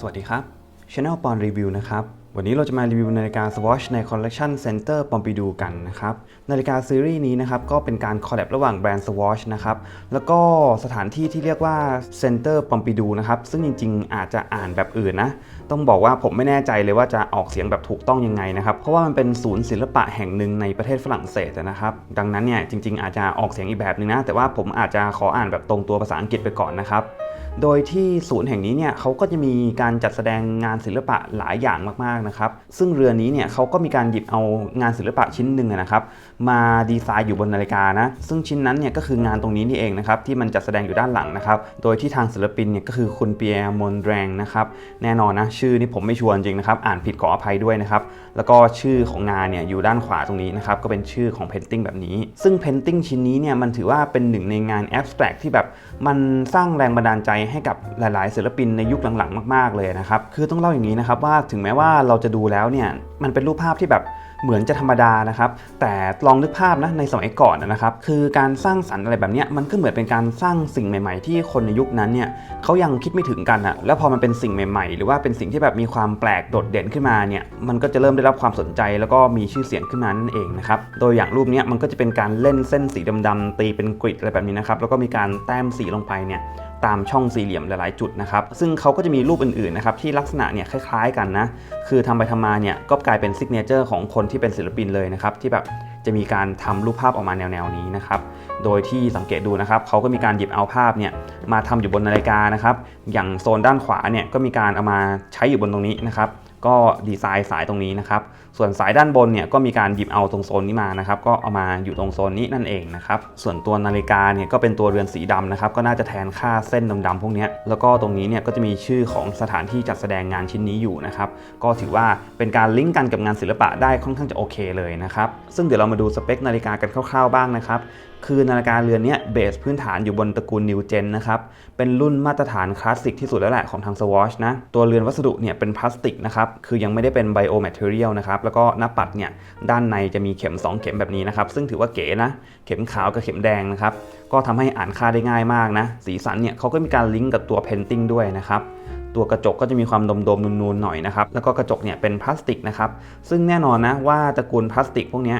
สวัสดีครับ Channel ปอนรีวิวนะครับ วันนี้เราจะมารีวิวนาฬิกา Swatch ใน Collection Center Pompidou กันนะครับ นาฬิกาซีรีส์นี้นะครับ ก็เป็นการคอลแลบระหว่างแบรนด์ Swatch นะครับ แล้วก็สถานที่ที่เรียกว่า Center Pompidou นะครับ ซึ่งจริงๆ อาจจะอ่านแบบอื่นนะ ต้องบอกว่าผมไม่แน่ใจเลยว่าจะออกเสียงแบบถูกต้องยังไงนะครับ เพราะว่ามันเป็นศูนย์ศิลปะแห่งหนึ่งในประเทศฝรั่งเศสนะครับ ดังนั้นเนี่ยจริง ๆ อาจจะออกเสียงอีกแบบนึงนะ แต่ว่าผมอาจจะขออ่านแบบตรงตัวภาษาอังกฤษไปก่อนนะครับ โดยที่ศูนย์แห่งนี้เนี่ยเขาก็จะมีการจัดแสดงงานศิลปะหลายอย่างมากๆนะครับ ซึ่งเรือนี้เนี่ยเขาก็มีการหยิบเอางานศิลปะชิ้นหนึ่งนะครับ มาดีไซน์อยู่บนนาฬิกานะ ซึ่งชิ้นนั้นเนี่ยก็คืองานตรงนี้นี่เองนะครับที่มันจัดแสดงอยู่ด้านหลังนะครับ โดยที่ทางศิลปินเนี่ยก็คือคุณเปียร์มอนแรงนะครับ แน่นอนนะชื่อนี่ผมไม่ชัวร์จริงนะครับ อ่านผิดขออภัยด้วยนะครับ แล้วก็ชื่อของงานเนี่ยอยู่ด้านขวาตรงนี้นะครับ ก็เป็นชื่อของเพนติ้งแบบนี้ ซึ่งเพนติ้งชิ้นนี้เนี่ยมันถือว่าเป็นหนึ่งในงานแอบสแตรกที่แบบมันสร้างแรงบันดาลใจให้กับหลาย ๆ ศิลปินในยุคหลัง ๆ มาก ๆ เลยนะครับ คือต้องเล่าอย่างนี้นะครับว่าถึงแม้ว่าเราจะดูแล้วเนี่ยมันเป็นรูปภาพที่แบบเหมือนจะธรรมดานะครับ แต่ลองนึกภาพนะในสมัยก่อนนะครับ คือการสร้างสรรค์อะไรแบบนี้มันก็เหมือนเป็นการสร้างสิ่งใหม่ ๆ ที่คนในยุคนั้นเนี่ยเขายังคิดไม่ถึงกันอะแล้วพอมันเป็นสิ่งใหม่ ๆ หรือว่าเป็นสิ่งที่แบบมีความแปลกโดดเด่นขึ้นมาเนี่ยมันก็จะเริ่มได้รับความสนใจ แล้วก็มีชื่อเสียงขึ้นมานั่นเองนะครับโดยอย่างรูปนี้มันก็จะเป็นการเล่นเส้นสีดำๆตีเป็นกริดอะไรแบบนี้นะครับแล้วก็มีการแต้มสีลงไปเนี่ย ตามช่องสี่เหลี่ยมหลายๆจุดนะครับ ซึ่งเขาก็จะมีรูปอื่นๆนะครับที่ลักษณะเนี่ยคล้ายๆกันนะ คือทำไปทำมาเนี่ยก็กลายเป็นซิกเนเจอร์ของคนที่เป็นศิลปินเลยนะครับที่แบบจะมีการทำรูปภาพออกมาแนวๆนี้นะครับ โดยที่สังเกตดูนะครับเขาก็มีการหยิบเอาภาพเนี่ยมาทำอยู่บนนาฬิกานะครับ อย่างโซนด้านขวาเนี่ยก็มีการเอามาใช้อยู่บนตรงนี้นะครับ ก็ดีไซน์สายตรงนี้นะครับ ส่วนสายด้านบนเนี่ยก็มีการหยิบเอาตรงโซนนี้มานะครับก็เอามาอยู่ตรงโซนนี้นั่นเองนะครับส่วนตัวนาฬิกาเนี่ยก็เป็นตัวเรือนสีดำนะครับก็น่าจะแทนค่าเส้นดำๆพวกนี้แล้วก็ตรงนี้เนี่ยก็จะมีชื่อของสถานที่จัดแสดงงานชิ้นนี้อยู่นะครับก็ถือว่าเป็นการลิงก์กันกับงานศิลปะได้ค่อนข้างจะโอเคเลยนะครับซึ่งเดี๋ยวเรามาดูสเปคนาฬิกากันคร่าวๆบ้างนะครับคือนาฬิกาเรือนนี้เบสพื้นฐานอยู่บนตระกูล New Gen นะครับเป็นรุ่นมาตรฐานคลาสสิกที่สุดแล้วแหละของทาง Swatch นะตัวเรือนวัสดุเนี่ยเป็นพลาสติกนะครับคือยังไม่ได้เป็นไบโอแมทเทอเรียลนะครับแล้วก็หน้าปัดเนี่ยด้านในจะมีเข็ม 2 เข็มแบบนี้นะครับ ซึ่งถือว่าเก๋นะเข็มขาวกับเข็มแดงนะครับก็ทำให้อ่านค่าได้ง่ายมากนะ สีสันเนี่ยเขาก็มีการลิงก์กับตัวเพนติ้งด้วยนะครับตัวกระจกก็จะมีความดมๆนูนๆหน่อยนะครับ แล้วก็กระจกเนี่ยเป็นพลาสติกนะครับ ซึ่งแน่นอนนะว่าตระกูลพลาสติกพวกนี้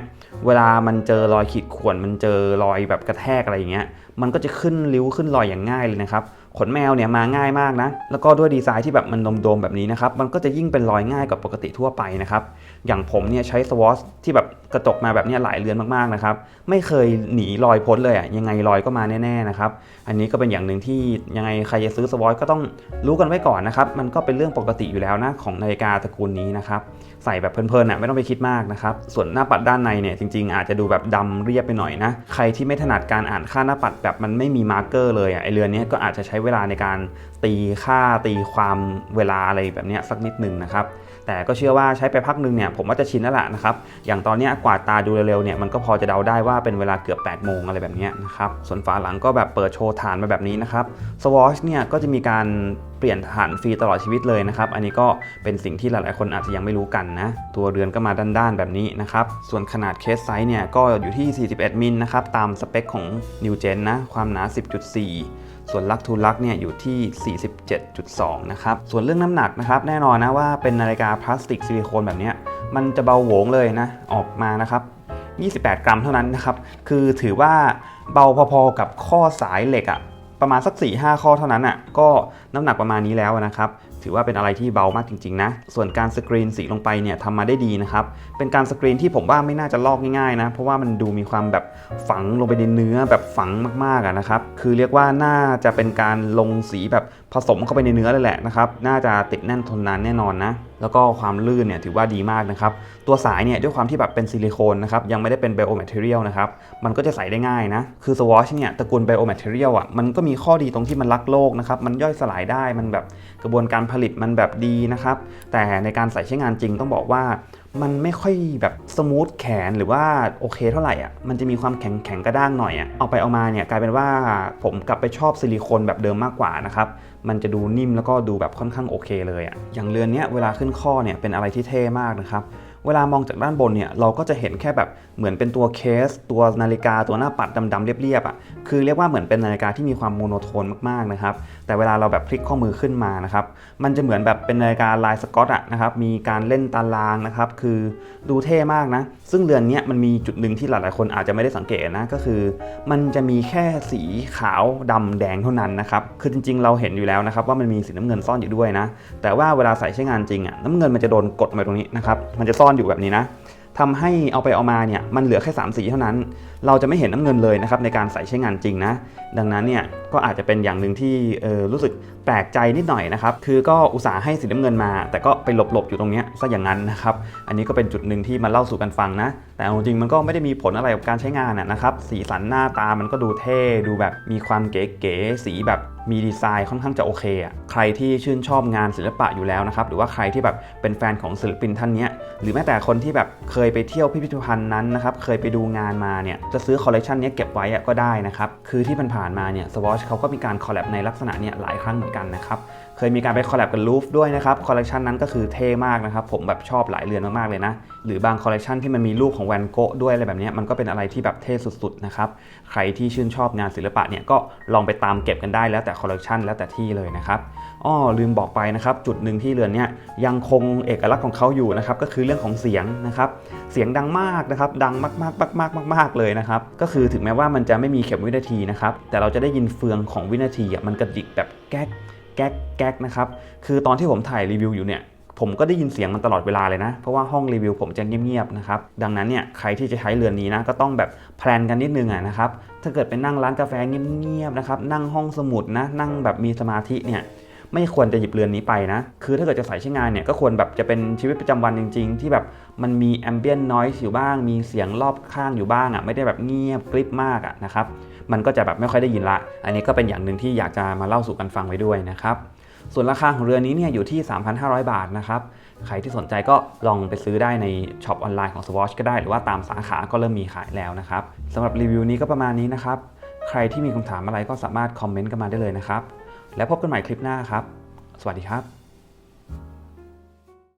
เวลามันเจอรอยขีดข่วนมันเจอรอยแบบกระแทกอะไรอย่างเงี้ย มันก็จะขึ้นริ้วขึ้นรอยอย่างง่ายเลยนะครับ ขนแมวเนี่ยมาง่ายมากนะ แล้วก็ด้วยดีไซน์ที่แบบมันโดมๆแบบนี้นะครับ มันก็จะยิ่งเป็นรอยง่ายกว่าปกติทั่วไปนะครับ อย่างผมเนี่ยใช้สวอชที่แบบกระจกมาแบบนี้หลายเรือนมากๆนะครับ ไม่เคยหนีรอยพ้นเลยอะ่ะยังไงรอยก็มาแน่ๆนะครับ อันนี้ก็เป็นอย่างหนึ่งที่ยังไงใครจะซื้อสวอชก็ต้องรู้กันไว้ก่อนนะครับ มันก็เป็นเรื่องปกติอยู่แล้วนะของนาฬิกาตระกูลนี้นะครับ ใส่แบบเพลินๆน่ะไม่ต้องไปคิดมากนะครับ ส่วนหน้าปัดด้านในเนี่ยจริงๆ อาจจะดูแบบดำเรียบไปหน่อยนะ ใครที่ไม่ถนัดการอ่านค่าหน้าปัดแบบมันไม่มีมาร์กเกอร์เลยอะไอเรือนนี้ก็อาจจะใช้เวลาในการตีค่าตีความเวลาอะไรแบบนี้สักนิดหนึ่งนะครับ แต่ก็เชื่อว่าใช้ไปพักหนึ่งเนี่ยผมว่าจะชินแล้วล่ะนะครับ อย่างตอนนี้กวาดตาดูเร็วๆเนี่ยมันก็พอจะเดาได้ว่าเป็นเวลาเกือบ 8 โมงอะไรแบบนี้นะครับส่วนฝาหลังก็แบบเปิดโชว์ฐานมาแบบนี้นะครับ Swatch เนี่ยก็จะมีการเปลี่ยนฐานฟรีตลอดชีวิตเลยนะครับ อันนี้ก็เป็นสิ่งที่หลายๆ คนอาจจะยังไม่รู้กันนะ ตัวเรือนก็มาด้านๆ แบบนี้นะครับ ส่วนขนาดเคสไซส์เนี่ยก็อยู่ที่ 41 มิลนะครับ ตามสเปคของ New Gen นะ ความหนา 10.4 ส่วนลักทูลักเนี่ยอยู่ที่ 47.2 นะครับ ส่วนเรื่องน้ำหนักนะครับแน่นอนนะว่าเป็นนาฬิกาพลาสติกซิลิโคนแบบนี้มันจะเบาโหวงเลยนะออกมานะครับ28 กรัมเท่านั้นนะครับ คือถือว่าเบาพอๆกับข้อสายเหล็กอะประมาณสัก 4-5 ข้อเท่านั้นอะก็น้ำหนักประมาณนี้แล้วนะครับ ถือว่าเป็นอะไรที่เบามากจริงๆนะ ส่วนการสกรีนสีลงไปเนี่ยทำมาได้ดีนะครับ เป็นการสกรีนที่ผมว่าไม่น่าจะลอกง่ายๆนะ เพราะว่ามันดูมีความแบบฝังลงไปในเนื้อแบบฝังมากๆนะครับ คือเรียกว่าน่าจะเป็นการลงสีแบบผสมเข้าไปในเนื้อเลยแหละนะครับ น่าจะติดแน่นทนนานแน่นอนนะ แล้วก็ความลื่นเนี่ยถือว่าดีมากนะครับ ตัวสายเนี่ยด้วยความที่แบบเป็นซิลิโคนนะครับยังไม่ได้เป็นไบโอแมทเทอเรียลนะครับ มันก็จะใส่ได้ง่ายนะ คือสวอชเนี่ยตระกูลไบโอแมทเทอเรียลอะมันก็มีข้อดีตรงที่มันรักโลกนะครับ มันย่อยสลายได้มันแบบกระบวนการผลิตมันแบบดีนะครับ แต่ในการใส่ใช้งานจริงต้องบอกว่า มันไม่ค่อยแบบสมูทแขนหรือว่าโอเคเท่าไหร่อะมันจะมีความแข็งแข็งกระด้างหน่อยอะเอาไปเอามาเนี่ยกลายเป็นว่าผมกลับไปชอบซิลิโคนแบบเดิมมากกว่านะครับมันจะดูนิ่มแล้วก็ดูแบบค่อนข้างโอเคเลยอะอย่างเรือนเนี้ยเวลาขึ้นข้อเนี่ยเป็นอะไรที่เท่มากนะครับ เวลามองจากด้านบนเนี่ยเราก็จะเห็นแค่แบบเหมือนเป็นตัวเคส ตัวนาฬิกาตัวหน้าปัดดำๆเรียบๆอะคือเรียกว่าเหมือนเป็นนาฬิกาที่มีความโมโนโทนมากๆนะครับแต่เวลาเราแบบพลิกข้อมือขึ้นมานะครับมันจะเหมือนแบบเป็นนาฬิกาลายสกอตอะนะครับมีการเล่นตารางนะครับคือดูเท่มากนะ ซึ่งเรือนนี้มันมีจุดหนึ่งที่หลายๆคนอาจจะไม่ได้สังเกตนะก็คือ มันจะมีแค่สีขาวดำแดงเท่านั้นนะครับคือจริงๆ เราเห็นอยู่แล้วนะครับว่ามันมีสีน้ำเงินซ่อนอยู่ด้วยนะแต่ว่าเวลาใส่ใช้งานจริงอะน้ำเงินมันจะโดนกดมาตรงนี้นะครับมันจะซ่อนอยู่แบบนี้นะทำให้เอาไปเอามาเนี่ยมันเหลือแค่3สีเท่านั้น เราจะไม่เห็นน้ำเงินเลยนะครับในการใส่ใช้งานจริงนะ ดังนั้นเนี่ยก็อาจจะเป็นอย่างหนึ่งที่เออรู้สึก แปลกใจนิดหน่อยนะครับ คือก็อุตส่าห์ให้สีน้ำเงินมา แต่ก็ไปหลบๆอยู่ตรงเนี้ยซะอย่างนั้นนะครับ อันนี้ก็เป็นจุดหนึ่งที่มาเล่าสู่กันฟังนะ แต่เอาจริงมันก็ไม่ได้มีผลอะไรกับการใช้งานนะนะครับ สีสันหน้าตามันก็ดูเท่ ดูแบบมีความเก๋ๆ สีแบบมีดีไซน์ค่อนข้างจะโอเคอะ ใครที่ชื่นชอบงานศิลปะอยู่แล้วนะครับ หรือว่าใครที่แบบเป็นแฟนของศิลปินท่านนี้ หรือแม้แต่คนที่แบบเคยไปเที่ยวพิพิธภัณฑ์นั้นนะครับ เคยไปดูงานมาเนี่ย จะซื้อคอลเลกชันนี้เก็บไว้ก็ได้นะครับ คือที่ผ่านๆมาเนี่ยสวอชเขาก็มีการคอลแลบในลักษณะเนี่ยหลายครั้งเหมือนกันนะครับ เคยมีการไปคอลแลบกับลูฟด้วยนะครับคอลเลกชันนั้นก็คือเท่มากนะครับ ผมแบบชอบหลายเรือนมากๆเลยนะ หรือบางคอลเลกชันที่มันมีรูปของแวนโกะด้วยอะไรแบบนี้มันก็เป็นอะไรที่แบบเท่สุดๆนะครับ ใครที่ชื่นชอบงานศิลปะเนี่ยก็ลองไปตามเก็บกันได้แล้วแต่คอลเลกชันแล้วแต่ที่เลยนะครับอ้อลืมบอกไปนะครับ จุดหนึ่งที่เรือนเนี่ยยังคงเอกลักษณ์ของเขาอยู่นะครับก็คือเรื่องของเสียงนะครับเสียงดังมากนะครับดังมากๆมากๆมากๆเลยนะครับก็คือถึงแม้ว่ามันจะไม่มีเข็มวินาทีนะครับแต่เราจะได้ยินเฟืองของวินาทีอะมันกระดิกแบบแก๊ก แก๊กแก๊กนะครับ คือตอนที่ผมถ่ายรีวิวอยู่เนี่ย ผมก็ได้ยินเสียงมันตลอดเวลาเลยนะ เพราะว่าห้องรีวิวผมจะเงียบๆนะครับ ดังนั้นเนี่ยใครที่จะใช้เรือนนี้นะก็ต้องแบบแพลนกันนิดนึงอะนะครับ ถ้าเกิดไปนั่งร้านกาแฟเงียบๆนะครับ นั่งห้องสมุดนะ นั่งแบบมีสมาธิเนี่ยไม่ควรจะหยิบเรือนนี้ไปนะ คือถ้าเกิดจะใส่ใช้งานเนี่ยก็ควรแบบจะเป็นชีวิตประจำวันจริง ๆ ที่แบบมันมีแอมเบียนนอยส์อยู่บ้าง มีเสียงรอบข้างอยู่บ้างอะ ไม่ได้แบบเงียบกริบมากอะนะครับ มันก็จะแบบไม่ค่อยได้ยินละ อันนี้ก็เป็นอย่างหนึ่งที่อยากจะมาเล่าสู่กันฟังไว้ด้วยนะครับ ส่วนราคาของเรือนนี้เนี่ยอยู่ที่ 3,500 บาทนะครับ ใครที่สนใจก็ลองไปซื้อได้ในช็อปออนไลน์ของ Swatch ก็ได้หรือว่าตามสาขาก็เริ่มมีขายแล้วนะครับสำหรับรีวิวนี้ก็ประมาณนี้นะครับ ใครที่มีคำถามอะไรก็สามารถคอมเมนต์กันมาได้เลยนะครับ แล้วพบกันใหม่คลิปหน้าครับ สวัสดีครับ